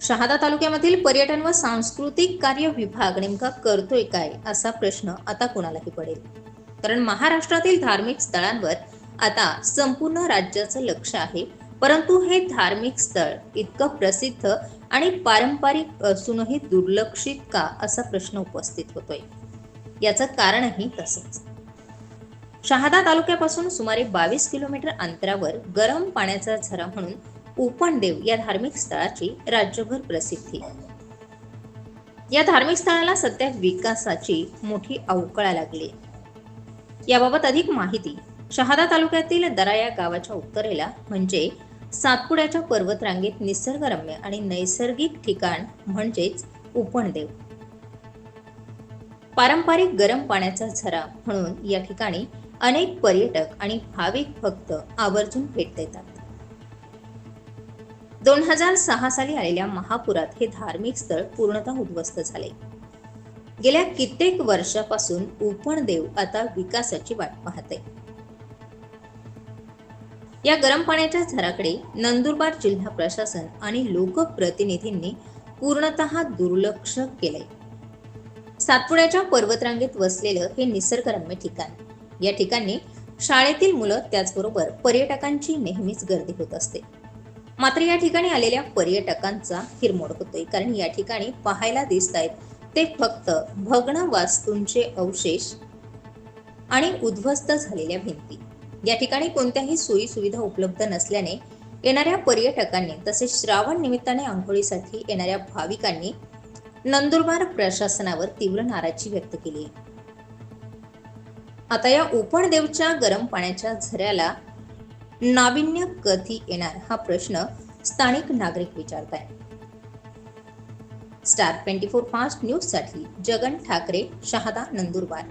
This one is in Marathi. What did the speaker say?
शहादा तालुक्यामधील पर्यटन व सांस्कृतिक कार्य विभाग नेमका करतोय काय असा प्रश्न आता कोणालाही पडेल? कारण महाराष्ट्रातील धार्मिक स्थळांवर आता संपूर्ण राज्याचं लक्ष आहे. परंतु हे धार्मिक स्थळ इतकं प्रसिद्ध आणि पारंपरिक असूनही दुर्लक्षित का असा प्रश्न उपस्थित होतोय. याचं कारणही तसंच. शहादा तालुक्यापासून सुमारे बावीस किलोमीटर अंतरावर गरम पाण्याचा झरा म्हणून उपणदेव या धार्मिक स्थळाची राज्यभर प्रसिद्धी. या धार्मिक स्थळाला सध्या विकासाची मोठी अवकळा लागली. याबाबत अधिक माहिती शहादा तालुक्यातील दरा या गावाच्या उत्तरेला म्हणजे सातपुड्याच्या पर्वतरांगेत निसर्गरम्य आणि नैसर्गिक ठिकाण म्हणजेच उपणदेव पारंपरिक गरम पाण्याचा झरा म्हणून या ठिकाणी अनेक पर्यटक आणि भाविक भक्त आवर्जून भेट देतात. दोन हजार सहा साली आलेल्या महापुरात हे धार्मिक स्थळ पूर्णतः उद्ध्वस्त झाले. गेल्या कित्येक वर्षापासून उपणदेव आता विकासाची वाट पाहते. या गरम पाण्याच्या झराकडे नंदुरबार जिल्हा प्रशासन आणि लोकप्रतिनिधींनी पूर्णतः दुर्लक्ष केलंय. सातपुड्याच्या पर्वतरांगेत वसलेलं हे निसर्गरम्य ठिकाण. या ठिकाणी शाळेतील मुलं त्याचबरोबर पर्यटकांची नेहमीच गर्दी होत असते. मात्र या ठिकाणी आलेल्या पर्यटकांचा हिरमोड होतोय. कारण या ठिकाणी पाहायला दिसत आहेत ते फक्त भग्न वास्तूंचे अवशेष आणि उद्ध्वस्त झालेल्या भिंती. या ठिकाणी कोणत्याही सोयी सुविधा उपलब्ध नसल्याने येणाऱ्या पर्यटकांनी तसेच श्रावण निमित्ताने आंघोळीसाठी येणाऱ्या भाविकांनी नंदुरबार प्रशासनावर तीव्र नाराजी व्यक्त केली आहे. आता या उपणदेवच्या गरम पाण्याच्या झऱ्याला नाविन्य कधी येणार हा प्रश्न स्थानिक नागरिक विचारत आहे स्टार ट्वेंटी फोर फास्ट न्यूजसाठी जगन ठाकरे शहादा नंदुरबार.